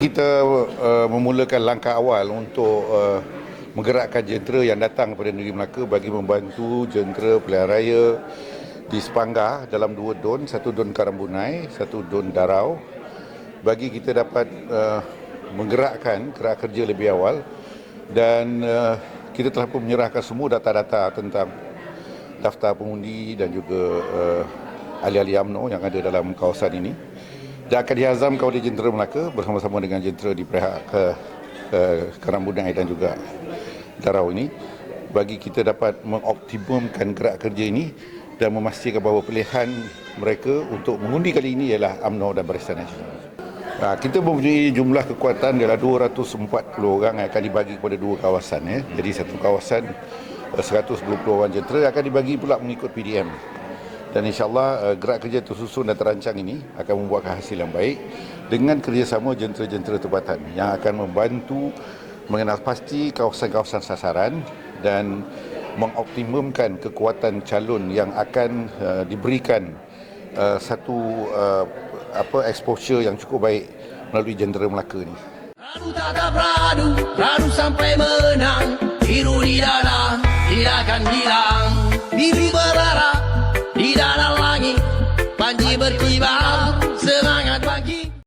Kita uh, memulakan langkah awal untuk uh, menggerakkan jentera yang datang kepada negeri Melaka bagi membantu jentera pilihan raya di Sepanggar dalam dua don, satu don Karambunai, satu don Darau. Bagi kita dapat uh, menggerakkan gerak kerja lebih awal. Dan uh, kita telah pun menyerahkan semua data-data tentang daftar pengundi dan juga uh, ahli-ahli UMNO yang ada dalam kawasan ini dan akan dihazamkan oleh jentera Melaka bersama-sama dengan jentera di pihak ke, ke Karambunai dan juga Darau ini bagi kita dapat mengoptimumkan gerak kerja ini dan memastikan bahawa pilihan mereka untuk mengundi kali ini ialah UMNO dan Barisan Nasional. Ha, kita mempunyai jumlah kekuatan ialah 240 orang yang akan dibagi kepada dua kawasan. Ya. Jadi satu kawasan eh, 120 orang jentera akan dibagi pula mengikut PDM. Dan insyaAllah uh, gerak kerja tersusun dan terancang ini akan membuahkan hasil yang baik dengan kerjasama jentera-jentera tempatan yang akan membantu mengenal pasti kawasan-kawasan sasaran dan mengoptimumkan kekuatan calon yang akan uh, diberikan uh, satu uh, apa exposure yang cukup baik melalui jentera Melaka ini. Radu tak beradu, radu sampai menang Biru di dada, tidak akan hilang Biru berdarah, ပါစေမငါ